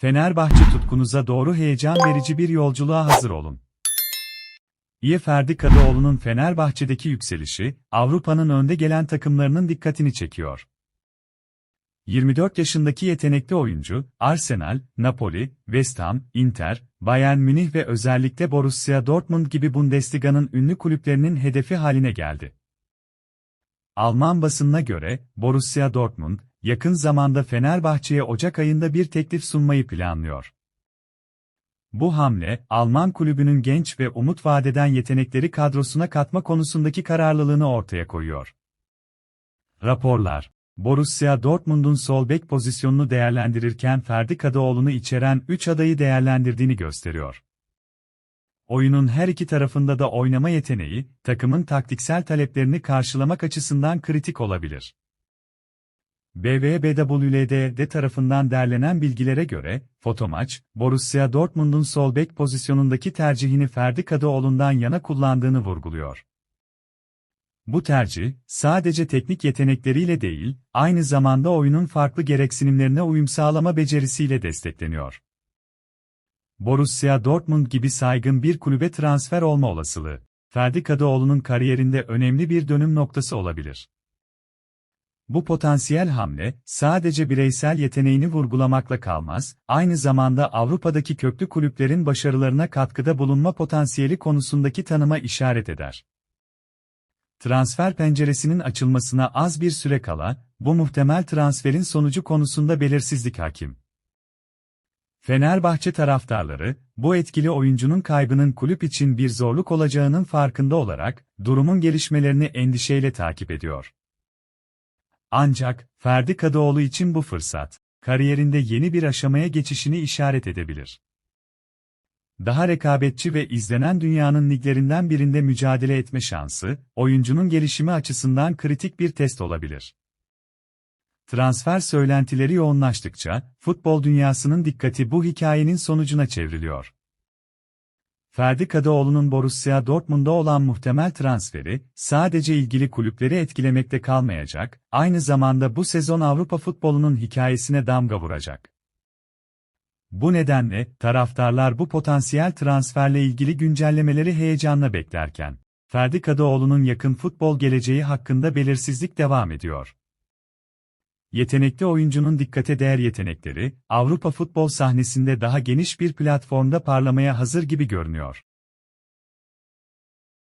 Fenerbahçe tutkunuza doğru heyecan verici bir yolculuğa hazır olun. İyi Ferdi Kadıoğlu'nun Fenerbahçe'deki yükselişi, Avrupa'nın önde gelen takımlarının dikkatini çekiyor. 24 yaşındaki yetenekli oyuncu, Arsenal, Napoli, West Ham, Inter, Bayern Münih ve özellikle Borussia Dortmund gibi Bundesliga'nın ünlü kulüplerinin hedefi haline geldi. Alman basınına göre, Borussia Dortmund, yakın zamanda Fenerbahçe'ye Ocak ayında bir teklif sunmayı planlıyor. Bu hamle, Alman kulübünün genç ve umut vadeden yetenekleri kadrosuna katma konusundaki kararlılığını ortaya koyuyor. Raporlar, Borussia Dortmund'un sol bek pozisyonunu değerlendirirken Ferdi Kadıoğlu'nu içeren 3 adayı değerlendirdiğini gösteriyor. Oyunun her iki tarafında da oynama yeteneği, takımın taktiksel taleplerini karşılamak açısından kritik olabilir. BVBWLD tarafından derlenen bilgilere göre, Fotomaç, Borussia Dortmund'un sol bek pozisyonundaki tercihini Ferdi Kadıoğlu'ndan yana kullandığını vurguluyor. Bu tercih, sadece teknik yetenekleriyle değil, aynı zamanda oyunun farklı gereksinimlerine uyum sağlama becerisiyle destekleniyor. Borussia Dortmund gibi saygın bir kulübe transfer olma olasılığı, Ferdi Kadıoğlu'nun kariyerinde önemli bir dönüm noktası olabilir. Bu potansiyel hamle, sadece bireysel yeteneğini vurgulamakla kalmaz, aynı zamanda Avrupa'daki köklü kulüplerin başarılarına katkıda bulunma potansiyeli konusundaki tanıma işaret eder. Transfer penceresinin açılmasına az bir süre kala, bu muhtemel transferin sonucu konusunda belirsizlik hakim. Fenerbahçe taraftarları, bu etkili oyuncunun kaybının kulüp için bir zorluk olacağının farkında olarak, durumun gelişmelerini endişeyle takip ediyor. Ancak, Ferdi Kadıoğlu için bu fırsat, kariyerinde yeni bir aşamaya geçişini işaret edebilir. Daha rekabetçi ve izlenen dünyanın liglerinden birinde mücadele etme şansı, oyuncunun gelişimi açısından kritik bir test olabilir. Transfer söylentileri yoğunlaştıkça, futbol dünyasının dikkati bu hikayenin sonucuna çevriliyor. Ferdi Kadıoğlu'nun Borussia Dortmund'a olan muhtemel transferi, sadece ilgili kulüpleri etkilemekte kalmayacak, aynı zamanda bu sezon Avrupa futbolunun hikayesine damga vuracak. Bu nedenle, taraftarlar bu potansiyel transferle ilgili güncellemeleri heyecanla beklerken, Ferdi Kadıoğlu'nun yakın futbol geleceği hakkında belirsizlik devam ediyor. Yetenekli oyuncunun dikkate değer yetenekleri, Avrupa futbol sahnesinde daha geniş bir platformda parlamaya hazır gibi görünüyor.